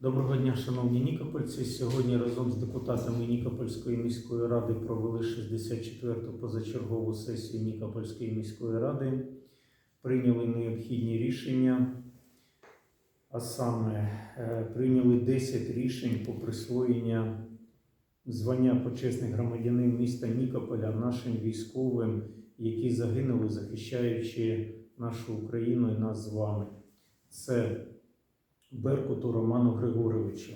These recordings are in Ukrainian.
Доброго дня, шановні нікопольці. Сьогодні разом з депутатами Нікопольської міської ради провели 64-ту позачергову сесію Нікопольської міської ради. Прийняли необхідні рішення, а саме е, прийняли 10 рішень по присвоєння звання почесних громадянин міста Нікополя нашим військовим, які загинули, захищаючи нашу Україну і нас з вами. Це Беркуту Роману Григоровичу,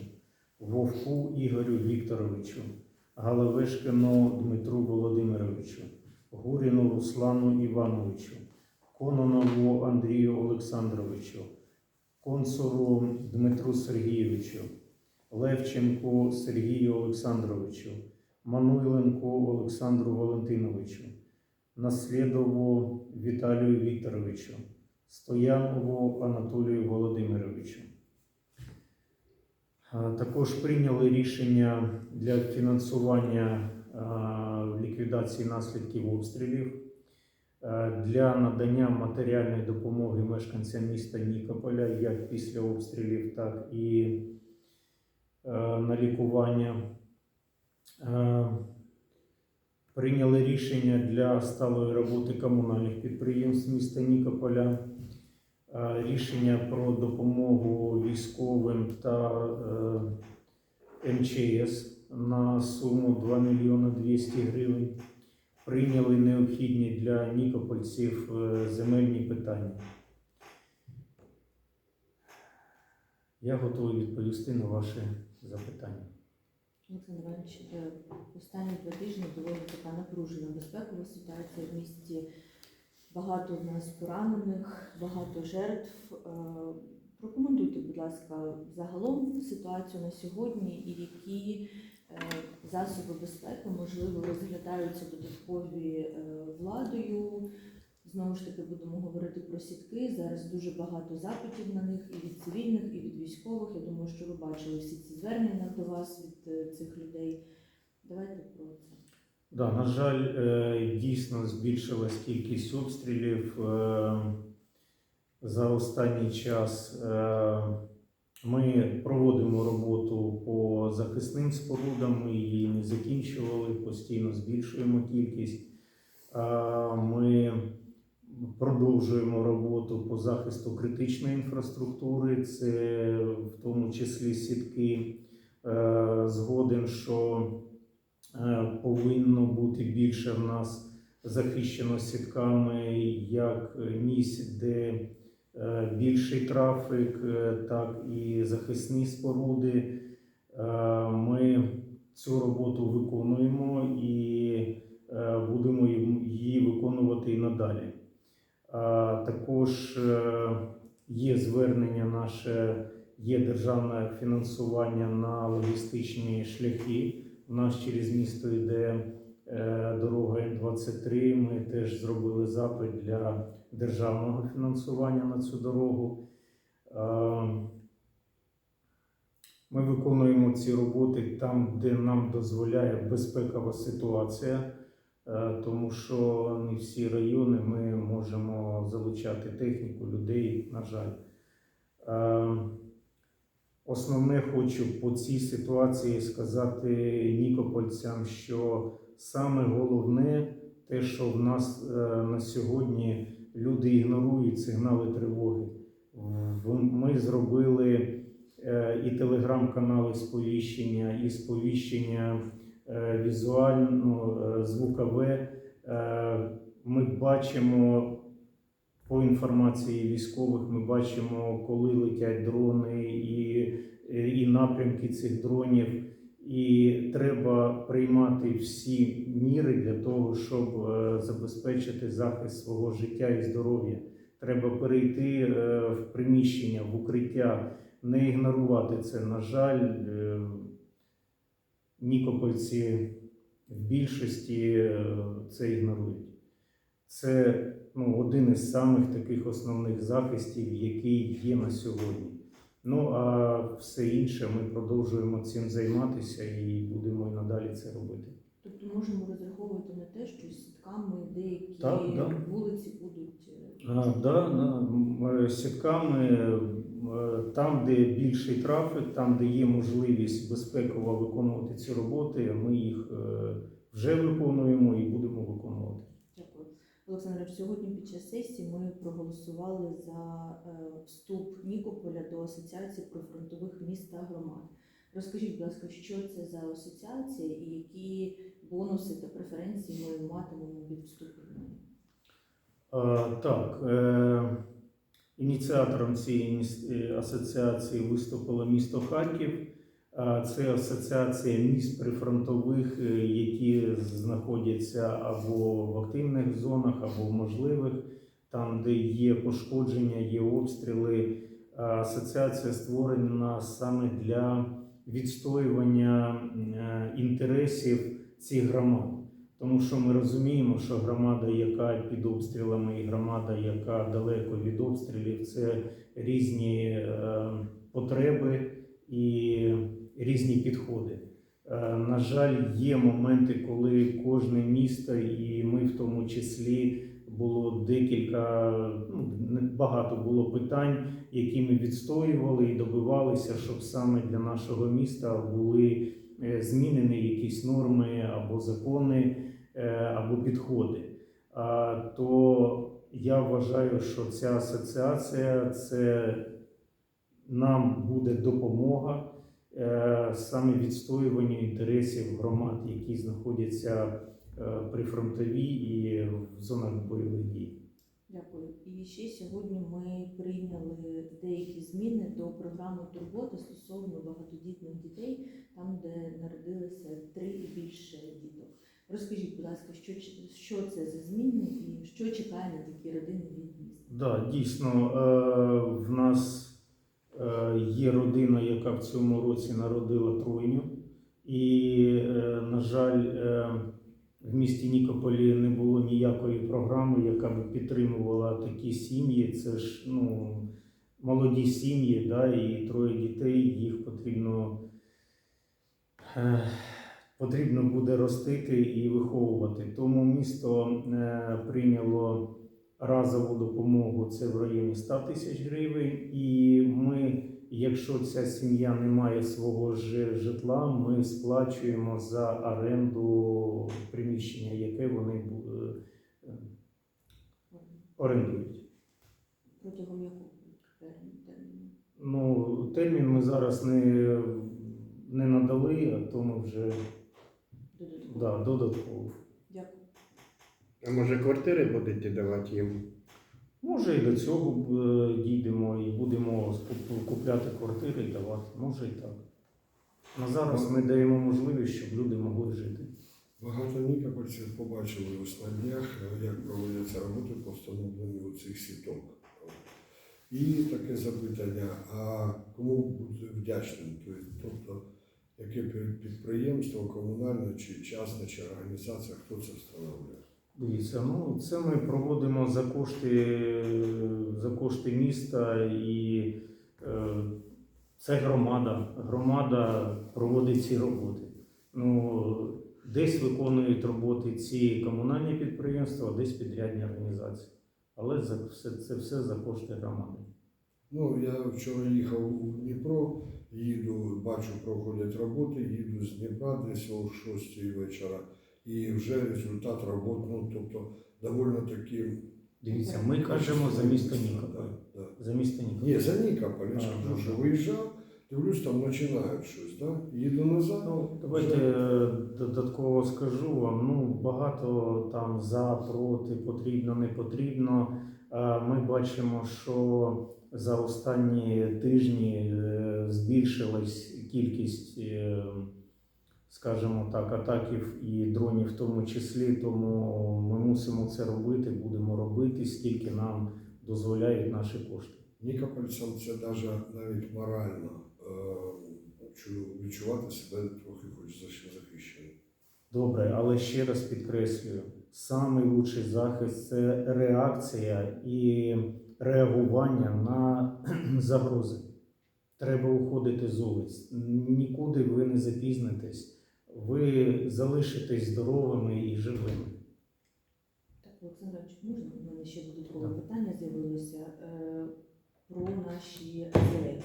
Вовку Ігорю Вікторовичу, Галавешкину Дмитру Володимировичу, Гуріну Руслану Івановичу, Кононову Андрію Олександровичу, Консору Дмитру Сергійовичу, Левченку Сергію Олександровичу, Мануйленку Олександру Валентиновичу, Наслідову Віталію Вікторовичу, Стоянову Анатолію Володимировичу. Також прийняли рішення для фінансування ліквідації наслідків обстрілів для надання матеріальної допомоги мешканцям міста Нікополя як після обстрілів, так і на лікування. Прийняли рішення для сталої роботи комунальних підприємств міста Нікополя е, рішення про допомогу військовим та е, МЧС на суму 2 мільйони 200 гривень. Прийняли необхідні для нікопольців е, земельні питання. Я готовий відповісти на ваші запитання. Олександр Іванович, е, останні два тижні доволі така напружена безпекова ситуація в місті. Багато в нас поранених, багато жертв. Е, Прокоментуйте, будь ласка, загалом ситуацію на сьогодні і які е, засоби безпеки можливо розглядаються додаткові е, владою. Знову ж таки будемо говорити про сітки. Зараз дуже багато запитів на них і від цивільних, і від військових. Я думаю, що ви бачили всі ці звернення до вас від цих людей. Давайте про це. Да, на жаль, е, дійсно збільшилась кількість обстрілів е, за останній час. Е, Ми проводимо роботу по захисним спорудам, ми її не закінчували, постійно збільшуємо кількість. Ми продовжуємо роботу по захисту критичної інфраструктури, це в тому числі сітки. Згоден, що повинно бути більше в нас захищено сітками як місць, де е, більший трафік, е, так і захисні споруди. Е, Ми цю роботу виконуємо і е, будемо її виконувати і надалі. Також е, є звернення наше, є державне фінансування на логістичні шляхи. У нас через місто йде е, дорога М23. Ми теж зробили запит для державного фінансування на цю дорогу. Е, Ми виконуємо ці роботи там, де нам дозволяє безпекова ситуація, е, тому що не всі райони ми можемо залучати техніку, людей, на жаль. Основне хочу по цій ситуації сказати нікопольцям, що саме головне те, що в нас е, на сьогодні люди ігнорують сигнали тривоги. Ми зробили е, і телеграм-канали сповіщення, і сповіщення е, візуально, звукове. Ми бачимо по інформації військових, ми бачимо, коли летять дрони і, і напрямки цих дронів. І треба приймати всі міри для того, щоб е, забезпечити захист свого життя і здоров'я. Треба перейти е, в приміщення, в укриття, не ігнорувати це. На жаль, е, нікопольці в більшості це ігнорують. Це ну, один із самих таких основних захистів, який є на сьогодні. Ну а все інше ми продовжуємо цим займатися і будемо і надалі це робити. Тобто можемо розраховувати на те, що сітками деякі Так, да. вулиці будуть е, А, да, да, е, сітками Е, Там, де більший трафік, там, де є можливість безпеково виконувати ці роботи, ми їх вже виконуємо і будемо виконувати. Дякую. Сьогодні під час сесії ми проголосували за е, вступ Нікополя до Асоціації прифронтових міст та громад. Розкажіть, будь ласка, що це за асоціація і які бонуси та преференції ми матимемо від вступу? Е, Так, е, ініціатором цієї асоціації виступило місто Харків. Е, Це асоціація міст прифронтових, е, які знаходяться або в активних зонах, або в можливих, там, де є пошкодження, є обстріли. Е, Асоціація створена саме для відстоювання інтересів цих громад. Тому що ми розуміємо, що громада, яка під обстрілами, і громада, яка далеко від обстрілів, це різні потреби і різні підходи. Е, на жаль, є моменти, коли кожне місто, і ми в тому числі було декілька, ну багато було питань, які ми відстоювали і добивалися, щоб саме для нашого міста були е, змінені якісь норми або закони, е, або підходи. То я вважаю, що ця асоціація це нам буде допомога саме відстоюванню інтересів громад, які знаходяться е, при фронтовій і в зонах бойових дій. Дякую. І ще сьогодні ми прийняли деякі зміни до програми турбота стосовно багатодітних дітей, там, де народилися три і більше діток. Розкажіть, будь ласка, що, що це за зміни і що чекає на такі родини від міста? Да, дійсно, е, в нас е, є родина, яка в цьому році народила тройню. І, е, на жаль, е, в місті Нікополі не було ніякої програми, яка б підтримувала такі сім'ї. Це ж ну, молоді сім'ї, да, і троє дітей, їх потрібно, е, потрібно буде ростити і виховувати. Тому місто е, прийняло разову допомогу це в районі 100 тисяч гривень. І ми, якщо ця сім'я не має свого ж житла, ми сплачуємо за оренду приміщення, яке вони е, орендують. Протягом якого терміну? Ну, термін ми зараз не, не надали, а то ми вже Додатково. да, додатково. А може квартири будете давати їм? Може, і до цього е, дійдемо і будемо купляти квартири і давати. Може і так. На зараз ми даємо можливість, щоб люди могли жити. Багато нікопольців побачили ось на днях, е, як проводяться роботи по встановленню цих сіток. І таке запитання: а кому бути вдячним? Тобто, яке пі- підприємство, комунальне чи частне, чи організація, хто це встановлює? Дивіться, ну це ми проводимо за кошти, за кошти міста і е, це громада. Громада проводить ці роботи. Ну, десь виконують роботи ці комунальні підприємства, а десь підрядні організації. Але за все це все за кошти громади. Ну, я вчора їхав у Дніпро, їду, бачу, проходять роботи, їду з Дніпра десь о 6 вечора, і вже результат робот, ну, тобто, доволі таки. Дивіться, ми кажемо за місто Да, Нікополь. да. За місто Нікополь. Ні, за Нікополь, я ж кажу, ну, що виїжджав, дивлюсь, там починають щось, да? їду назад. Ну, давайте е, додатково скажу вам. Ну, багато там за, проти, потрібно, не потрібно. Е, Ми бачимо, що за останні тижні е, збільшилась кількість, е, скажімо так, атаків і дронів в тому числі. Тому ми мусимо це робити, будемо робити, скільки нам дозволяють наші кошти. Нікопольцям це даже навіть морально е, відчувати себе трохи хоч за- захищеним. Добре, але ще раз підкреслюю: самий лучший захист це реакція і реагування на загрози. Треба уходити з вулиць. Нікуди ви не запізнитесь. Ви залишитесь здоровими і живими. Так, Олександр, Іванович, можна? У мене ще додаткове питання з'явилося. Е, про наші АЗС.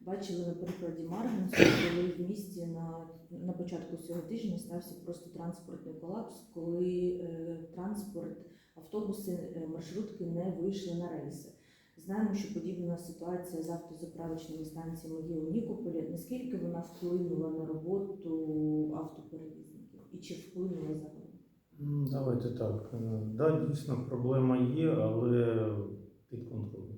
Бачили на прикладі Марганцю, коли в місті на, на початку цього тижня стався просто транспортний колапс, коли е, транспорт, автобуси, е, маршрутки не вийшли на рейси. Знаємо, що подібна ситуація з автозаправочними станціями є у Нікополі. Наскільки вона вплинула на роботу автоперевізників і чи вплинула загалом? Давайте так. Е, Да, дійсно проблема є, але під контролем.